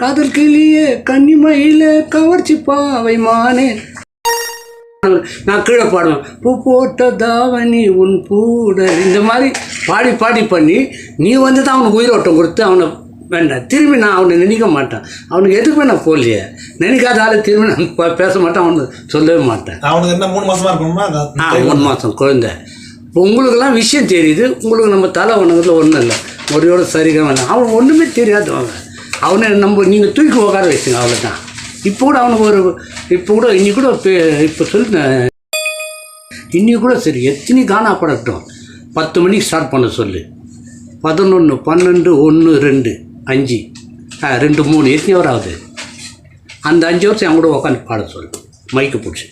காதல் கிளியே கன்னிமயில கவர்ச்சி பாவை மானே. நான் கீழே பாடுவேன். பூ போட்ட தாவணி உன் பூடல். இந்த மாதிரி பாடி பாடி பண்ணி நீ வந்து தான் அவனுக்கு உயிரோட்டம் கொடுத்து அவனை வேண்டாம் திரும்பி நான் அவனை நினைக்க மாட்டேன். அவனுக்கு எதுக்குமே நான் போகலையே நினைக்காத ஆளு திரும்பி நான் பேச மாட்டேன் அவனுக்கு சொல்லவே மாட்டேன். அவனுக்கு என்ன மூணு மாசமா இருக்கணும்னா ஆ மூணு மாதம் குழந்தை. இப்போ உங்களுக்கெல்லாம் விஷயம் தெரியுது. உங்களுக்கு நம்ம தலை ஒன்றுல ஒன்றும் இல்லை. முறையோட சரிகமாக இல்லை அவன் ஒன்றுமே தெரியாதவங்க அவனை அவனை நம்ம நீங்கள் தூக்கி உட்கார வச்சுங்க அவ்வளோதான் இப்போ கூட அவனுக்கு ஒரு இப்போ கூட இன்னி கூட இப்போ சொல்லு இன்னி கூட சரி எத்தனை காணா படட்டும். பத்து மணிக்கு ஸ்டார்ட் பண்ண சொல்லு. பதினொன்று பன்னெண்டு ஒன்று ரெண்டு அஞ்சு. ஆ ரெண்டு மூணு எத்தனை ஹவர் ஆகுது? அந்த அஞ்சு வருஷம் என் கூட உட்காந்து பாட சொல்லு. மைக்கு பிடிச்சி.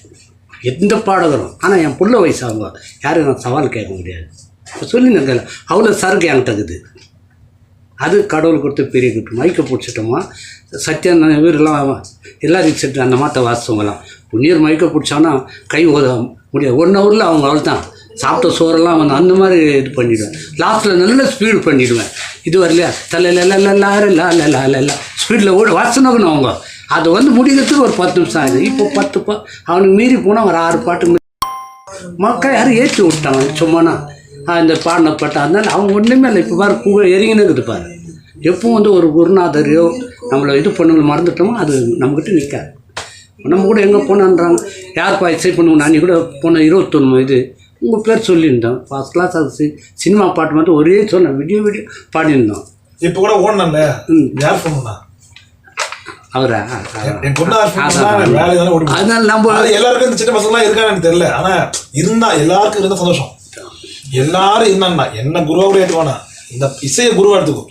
எந்த பாடகரும் ஆனால் என் பிள்ளை வயசு அவங்க யாரும் நான் சவால் கேட்க முடியாது. இப்போ சொல்லி நாங்கள் அவ்வளோ சரக்கு என்கிட்ட இருக்குது. அது கடவுள் கொடுத்து பெரிய கிஃப்ட் மைக்கை பிடிச்சிட்டோமா சத்யன் இவரெல்லாம் எல்லாரும் செட்டு அந்த மாட்ட வாசவங்களாம் புண்ணியர் மைக்கை பிடிச்சான்னா கை ஓத முடியாது ஒன் ஹவரில் அவங்க அவள் தான் சாப்பிட்ட சோறெல்லாம் வந்து அந்த மாதிரி இது பண்ணிவிடுவேன் லாஸ்ட்டில் நல்ல ஸ்பீடு பண்ணிவிடுவேன் இது வரலையா தலையில ஸ்பீடில் ஓடி வாசனகணும் அவங்க அது வந்து முடிக்கிறதுக்கு ஒரு பத்து நிமிஷம் ஆகுது இப்போ பத்து பா அவனுக்கு மீறி போனால் ஒரு ஆறு பாட்டு மக்கள் யாரும் ஏற்றி விட்டாங்க சும்மானா இந்த பாடின பாட்டு அதனால அவங்க ஒன்றுமே இல்லை. இப்போ பாரு புகழ் எரிங்கினே இருக்குது பாரு. எப்பவும் வந்து ஒரு குருநாதரையோ நம்மளை இது பண்ண மறந்துட்டோமோ அது நம்மக்கிட்ட நிற்காது நம்ம கூட எங்கே போனான்றாங்க? யாருப்பா இசை பண்ணுவோம் நான் கூட போன இருபத்தொன்று இது. உங்கள் பேர் சொல்லியிருந்தோம். ஃபஸ்ட் கிளாஸ் அது சி- சினிமா பாட்டு மட்டும் ஒரே சொன்னேன் வீடியோ வீடியோ பாடியிருந்தோம். இப்ப கூட ஓடணும்ல யார் பண்ணுனா அவரா? யார். அதனால நம்ம எல்லாருக்கும் இந்த சின்ன பசங்களாம் இருக்கான்னு தெரியல. ஆனா இருந்தா எல்லாருக்கும் இருந்த சந்தோஷம். எல்லாரும் என்னன்னா என்ன குருவா கூட ஏற்றுவானா இந்த இசையை குருவா எடுத்துக்கோ.